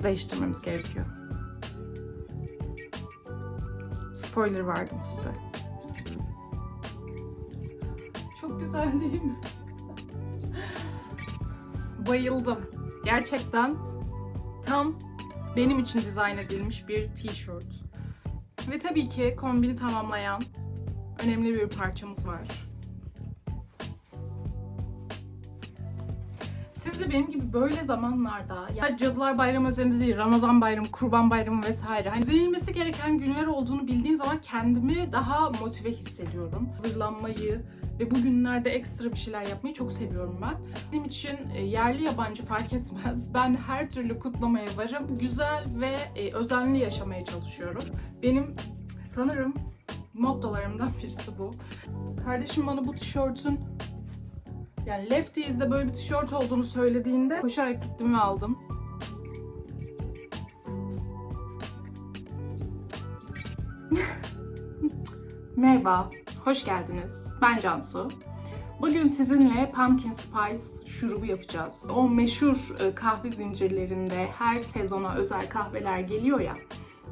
üstümüzü değiştirmemiz gerekiyor. Spoiler verdim size. Çok güzel değil mi? Bayıldım. Gerçekten tam benim için dizayn edilmiş bir tişört. Ve tabii ki kombini tamamlayan önemli bir parçamız var. Benim gibi böyle zamanlarda ya Cadılar Bayramı özelinde değil, Ramazan Bayramı, Kurban Bayramı vesaire hani düzenilmesi gereken günler olduğunu bildiğim zaman kendimi daha motive hissediyorum. Hazırlanmayı ve bu günlerde ekstra bir şeyler yapmayı çok seviyorum ben. Benim için e, yerli yabancı fark etmez. Ben her türlü kutlamaya varım. Güzel ve e, özenli yaşamaya çalışıyorum. Benim sanırım mottolarımdan birisi bu. Kardeşim bana bu tişörtün yani Lefties'de böyle bir tişört olduğunu söylediğinde koşarak gittim ve aldım. Merhaba, hoş geldiniz. Ben Cansu. Bugün sizinle pumpkin spice şurubu yapacağız. O meşhur e, kahve zincirlerinde her sezona özel kahveler geliyor ya.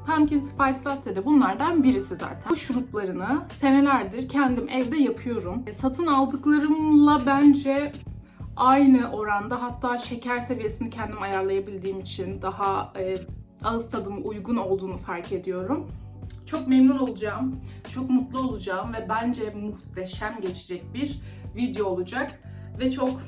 Pumpkin Spice Latte de bunlardan birisi zaten. Bu şuruplarını senelerdir kendim evde yapıyorum. E, Satın aldıklarımla bence aynı oranda hatta şeker seviyesini kendim ayarlayabildiğim için daha e, ağız tadıma uygun olduğunu fark ediyorum. Çok memnun olacağım, çok mutlu olacağım ve bence muhteşem geçecek bir video olacak ve çok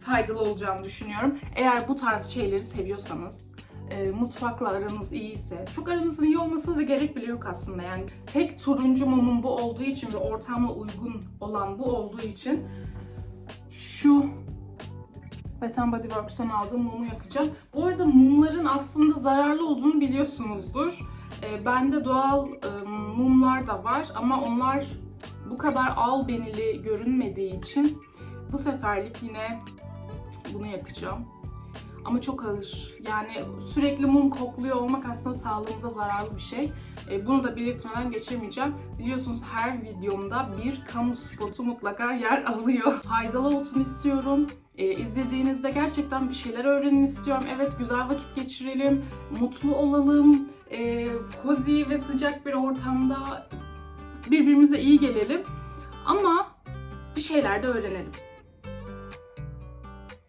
faydalı olacağını düşünüyorum. Eğer bu tarz şeyleri seviyorsanız, e, mutfakla aranız iyiyse, çok aranızın iyi olmasına da gerek bile yok aslında. Yani tek turuncu mumum bu olduğu için ve ortamla uygun olan bu olduğu için şu Bath Body Works'tan aldığım mumu yakacağım. Bu arada mumların aslında zararlı olduğunu biliyorsunuzdur. E, bende doğal e, mumlar da var ama onlar bu kadar albenili görünmediği için bu seferlik yine bunu yakacağım. Ama çok ağır. Yani sürekli mum kokluyor olmak aslında sağlığımıza zararlı bir şey. E, bunu da belirtmeden geçemeyeceğim. Biliyorsunuz her videomda bir kamu spotu mutlaka yer alıyor. Faydalı olsun istiyorum. E, izlediğinizde gerçekten bir şeyler öğrenin istiyorum. Evet güzel vakit geçirelim, mutlu olalım, e, cozy ve sıcak bir ortamda birbirimize iyi gelelim. Ama bir şeyler de öğrenelim.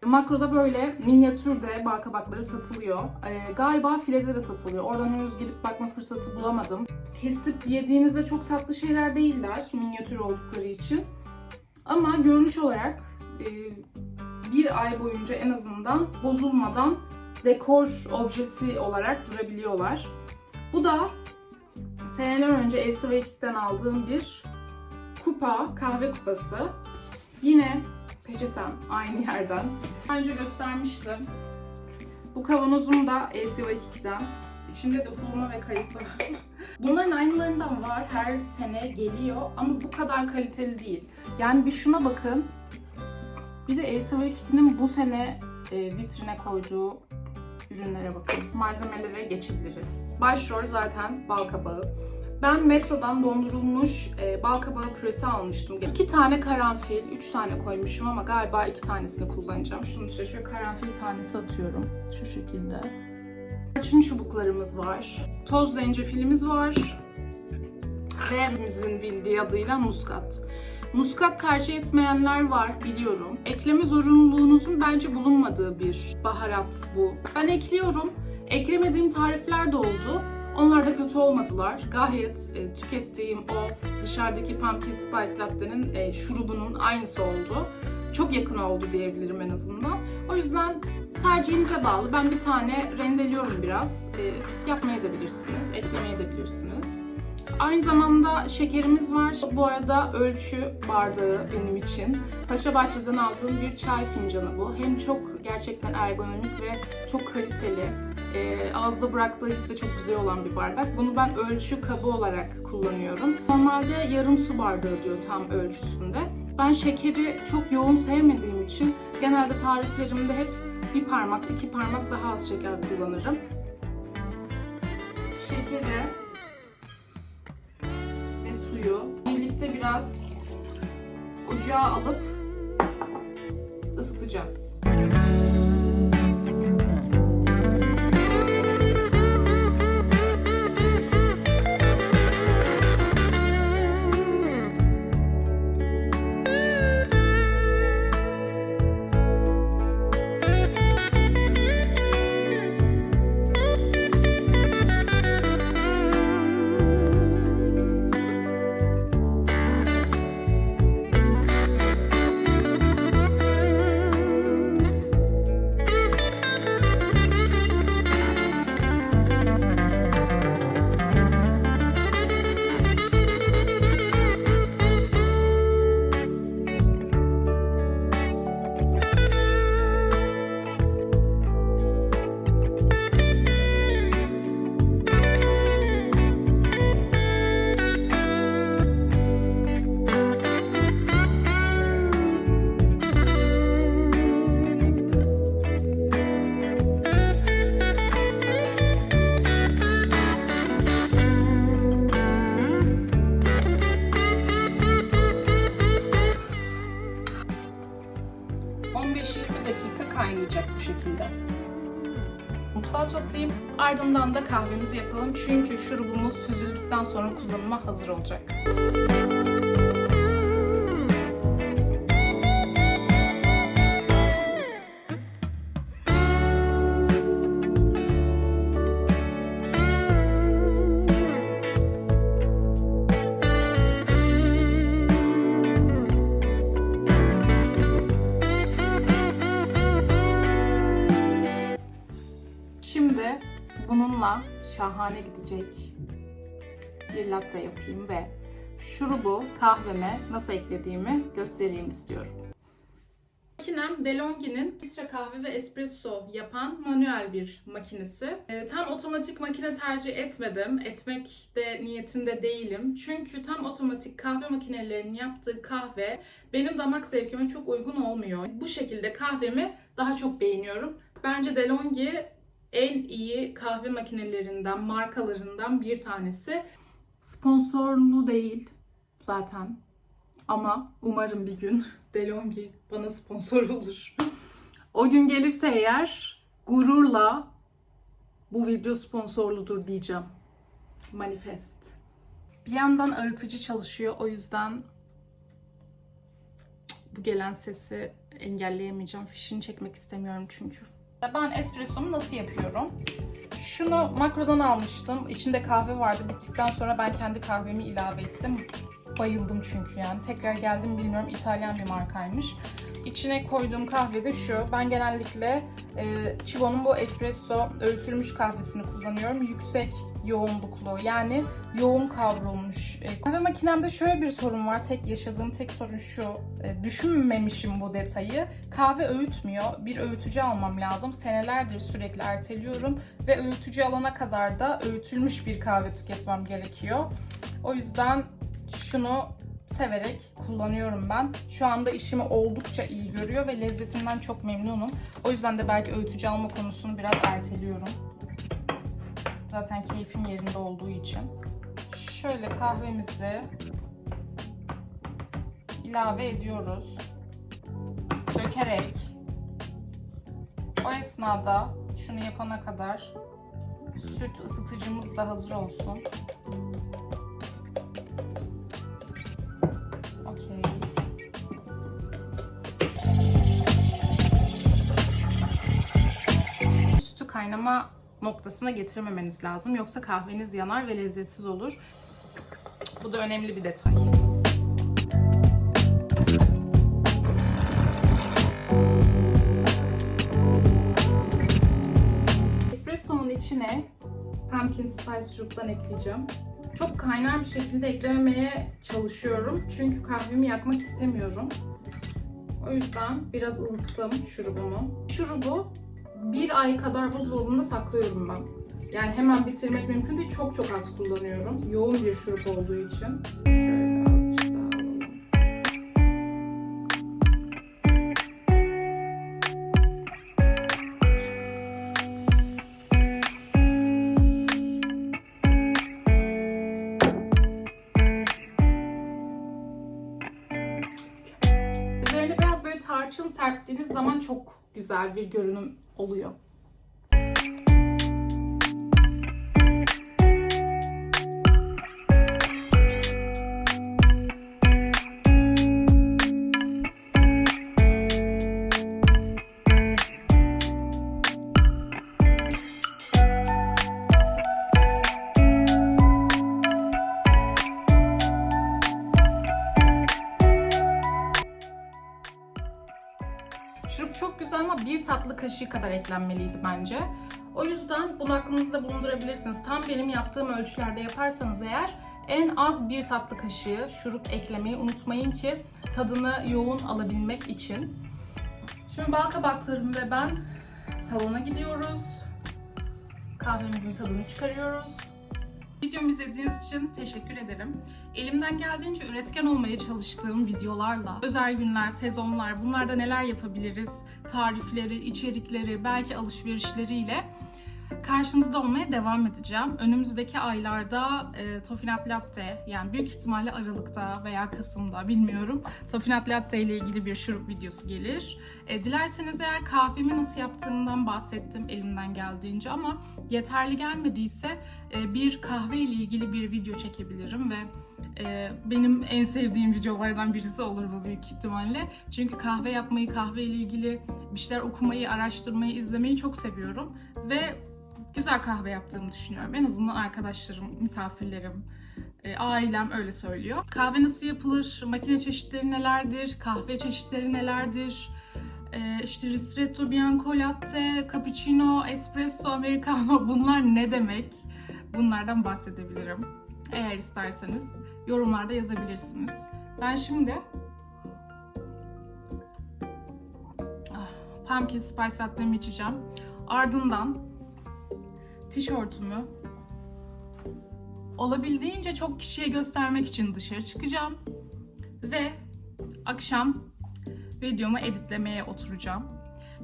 Makroda böyle minyatürde bal kabakları satılıyor. Ee, galiba filede de satılıyor. Oradan henüz gidip bakma fırsatı bulamadım. Kesip yediğinizde çok tatlı şeyler değiller minyatür oldukları için. Ama görünüş olarak e, bir ay boyunca en azından bozulmadan dekor objesi olarak durabiliyorlar. Bu da seneler önce Elsa aldığım bir kupa, kahve kupası. Yine peçetem aynı yerden. Daha önce göstermiştim. Bu kavanozum da LCO2'den. İçinde de hurma ve kayısı. Bunların aynılarından var. Her sene geliyor ama bu kadar kaliteli değil. Yani bir şuna bakın. Bir de LCO2'nin bu sene e, vitrine koyduğu ürünlere bakın. Malzemelere geçebiliriz. Başrol zaten bal kabağı. Ben metrodan dondurulmuş e, bal kabağı püresi almıştım. İki tane karanfil, üç tane koymuşum ama galiba iki tanesini kullanacağım. Şunu işte şöyle karanfil tanesi atıyorum. Şu şekilde. Tarçın çubuklarımız var. Toz zencefilimiz var. Ve hepimizin bildiği adıyla muskat. Muskat tercih etmeyenler var biliyorum. Ekleme zorunluluğunuzun bence bulunmadığı bir baharat bu. Ben ekliyorum. Eklemediğim tarifler de oldu. Onlar da kötü olmadılar. Gayet e, tükettiğim o dışarıdaki pumpkin spice latte'nin e, şurubunun aynısı oldu. Çok yakın oldu diyebilirim en azından. O yüzden tercihinize bağlı. Ben bir tane rendeliyorum biraz. E, yapmaya da bilirsiniz, eklemeye de bilirsiniz. Aynı zamanda şekerimiz var. Bu arada ölçü bardağı benim için. Paşa Bahçe'den aldığım bir çay fincanı bu. Hem çok gerçekten ergonomik ve çok kaliteli. E, ağızda bıraktığı his de çok güzel olan bir bardak. Bunu ben ölçü kabı olarak kullanıyorum. Normalde yarım su bardağı diyor tam ölçüsünde. Ben şekeri çok yoğun sevmediğim için genelde tariflerimde hep bir parmak, iki parmak daha az şeker kullanırım. Şekeri ve suyu birlikte biraz ocağa alıp ısıtacağız. Dakika kaynayacak bu şekilde. Mutfağı toplayayım. Ardından da kahvemizi yapalım. Çünkü şurubumuz süzüldükten sonra kullanıma hazır olacak. Şimdi bununla şahane gidecek bir latte yapayım ve şurubu kahveme nasıl eklediğimi göstereyim istiyorum. Makinem DeLonghi'nin filtre kahve ve espresso yapan manuel bir makinesi. Ee, tam otomatik makine tercih etmedim. Etmek de niyetinde değilim. Çünkü tam otomatik kahve makinelerinin yaptığı kahve benim damak zevkime çok uygun olmuyor. Bu şekilde kahvemi daha çok beğeniyorum. Bence DeLonghi en iyi kahve makinelerinden, markalarından bir tanesi. Sponsorlu değil zaten. Ama umarım bir gün DeLonghi bana sponsor olur. o gün gelirse eğer gururla bu video sponsorludur diyeceğim. Manifest. Bir yandan arıtıcı çalışıyor o yüzden bu gelen sesi engelleyemeyeceğim. Fişini çekmek istemiyorum çünkü. Ben espressomu nasıl yapıyorum? Şunu makrodan almıştım. İçinde kahve vardı. Bittikten sonra ben kendi kahvemi ilave ettim. Bayıldım çünkü yani. Tekrar geldim bilmiyorum. İtalyan bir markaymış. İçine koyduğum kahve de şu. Ben genellikle e, Chivo'nun bu espresso öğütülmüş kahvesini kullanıyorum. Yüksek yoğunluklu yani yoğun kavrulmuş. E, kahve makinemde şöyle bir sorun var. Tek yaşadığım tek sorun şu. E, düşünmemişim bu detayı. Kahve öğütmüyor. Bir öğütücü almam lazım. Senelerdir sürekli erteliyorum ve öğütücü alana kadar da öğütülmüş bir kahve tüketmem gerekiyor. O yüzden şunu severek kullanıyorum ben. Şu anda işimi oldukça iyi görüyor ve lezzetinden çok memnunum. O yüzden de belki öğütücü alma konusunu biraz erteliyorum. Zaten keyfim yerinde olduğu için. Şöyle kahvemizi ilave ediyoruz. Dökerek o esnada şunu yapana kadar süt ısıtıcımız da hazır olsun. Kaynama noktasına getirmemeniz lazım. Yoksa kahveniz yanar ve lezzetsiz olur. Bu da önemli bir detay. Espresso'nun içine pumpkin spice şuruptan ekleyeceğim. Çok kaynar bir şekilde eklememeye çalışıyorum. Çünkü kahvemi yakmak istemiyorum. O yüzden biraz ılıttım şurubumu. Şurubu bir ay kadar buzdolabında saklıyorum ben. Yani hemen bitirmek mümkün değil. Çok çok az kullanıyorum. Yoğun bir şurup olduğu için. Şöyle azıcık daha. Üzerine biraz böyle tarçın serptiğiniz zaman çok güzel bir görünüm oluyor. Kaşığı kadar eklenmeliydi bence. O yüzden bunu aklınızda bulundurabilirsiniz. Tam benim yaptığım ölçülerde yaparsanız eğer en az bir tatlı kaşığı şurup eklemeyi unutmayın ki tadını yoğun alabilmek için. Şimdi bal kabaklarım ve ben salona gidiyoruz. Kahvemizin tadını çıkarıyoruz. Videomu izlediğiniz için teşekkür ederim. Elimden geldiğince üretken olmaya çalıştığım videolarla, özel günler, sezonlar, bunlarda neler yapabiliriz, tarifleri, içerikleri, belki alışverişleriyle karşınızda olmaya devam edeceğim. Önümüzdeki aylarda e, Tofinat Latte yani büyük ihtimalle Aralık'ta veya Kasım'da bilmiyorum. Tofinat Latte ile ilgili bir şurup videosu gelir. E, dilerseniz eğer kahvemi nasıl yaptığımdan bahsettim elimden geldiğince ama yeterli gelmediyse e, bir kahve ile ilgili bir video çekebilirim ve benim en sevdiğim videolardan birisi olur bu büyük ihtimalle. Çünkü kahve yapmayı, kahve ile ilgili bir şeyler okumayı, araştırmayı, izlemeyi çok seviyorum ve güzel kahve yaptığımı düşünüyorum. En azından arkadaşlarım, misafirlerim, e, ailem öyle söylüyor. Kahve nasıl yapılır, makine çeşitleri nelerdir, kahve çeşitleri nelerdir, e, işte ristretto, bianco latte, cappuccino, espresso, americano bunlar ne demek? Bunlardan bahsedebilirim. Eğer isterseniz yorumlarda yazabilirsiniz. Ben şimdi ah, pumpkin spice latte'mi içeceğim. Ardından tişörtümü olabildiğince çok kişiye göstermek için dışarı çıkacağım. Ve akşam videomu editlemeye oturacağım.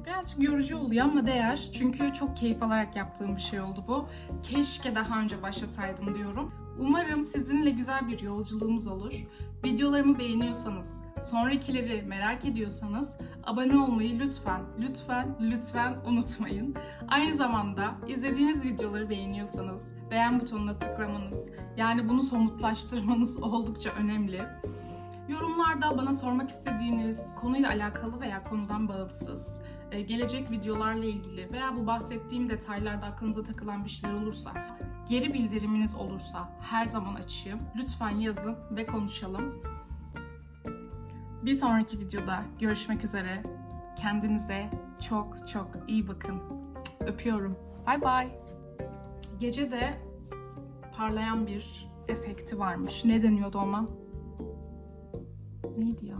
Birazcık yorucu oluyor ama değer. Çünkü çok keyif alarak yaptığım bir şey oldu bu. Keşke daha önce başlasaydım diyorum. Umarım sizinle güzel bir yolculuğumuz olur. Videolarımı beğeniyorsanız, sonrakileri merak ediyorsanız abone olmayı lütfen, lütfen, lütfen unutmayın. Aynı zamanda izlediğiniz videoları beğeniyorsanız beğen butonuna tıklamanız, yani bunu somutlaştırmanız oldukça önemli. Yorumlarda bana sormak istediğiniz konuyla alakalı veya konudan bağımsız, e, gelecek videolarla ilgili veya bu bahsettiğim detaylarda aklınıza takılan bir şeyler olursa, geri bildiriminiz olursa her zaman açığım. Lütfen yazın ve konuşalım. Bir sonraki videoda görüşmek üzere. Kendinize çok çok iyi bakın. Öpüyorum. Bay bay. Gece de parlayan bir efekti varmış. Ne deniyordu ona? Neydi ya?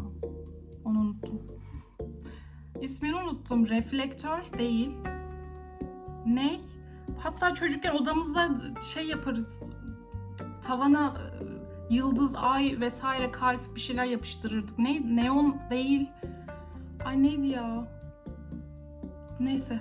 Onu unuttum. İsmini unuttum. Reflektör değil. Ne? Hatta çocukken odamızda şey yaparız. Tavana e, yıldız, ay vesaire kalp bir şeyler yapıştırırdık. Ne? Neon değil. Ay neydi ya? Neyse